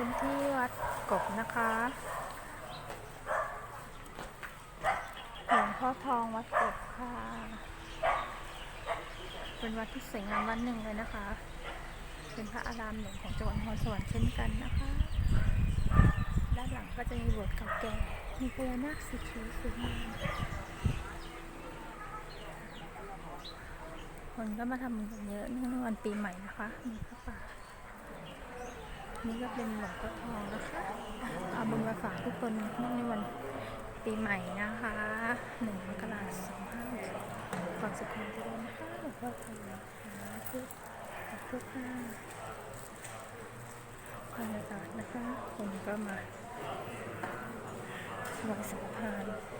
็นที่วัดกบนะคะหลวงพ่อทองวัดกบค่ะ เป็นวัดที่สวยงามวัดหนึ่งเลยนะคะ เป็นพระอารามหลวงของจังหวัดนครสวรรค์เช่นกันนะคะ ด้านหลังก็จะมีโบสถ์เก่าแก่ มีพญานาคสีเขียวสวยงามคนก็มาทำบุญกันเยอะเนื่องในวันปีใหม่นะคะ นี่ก็เป็นหลวงพ่อทองนะคะ เอาบุญมาฝากทุกคนเนื่องในวันปีใหม่นะคะหนึ่งมกราคมสองห้าหกความสุขความเจริญนะคะหลวงพ่อทองนะคะทุกทุกท่านบรรยากาศนะคะคนก็มาไหว้สังฆทานสวยงาม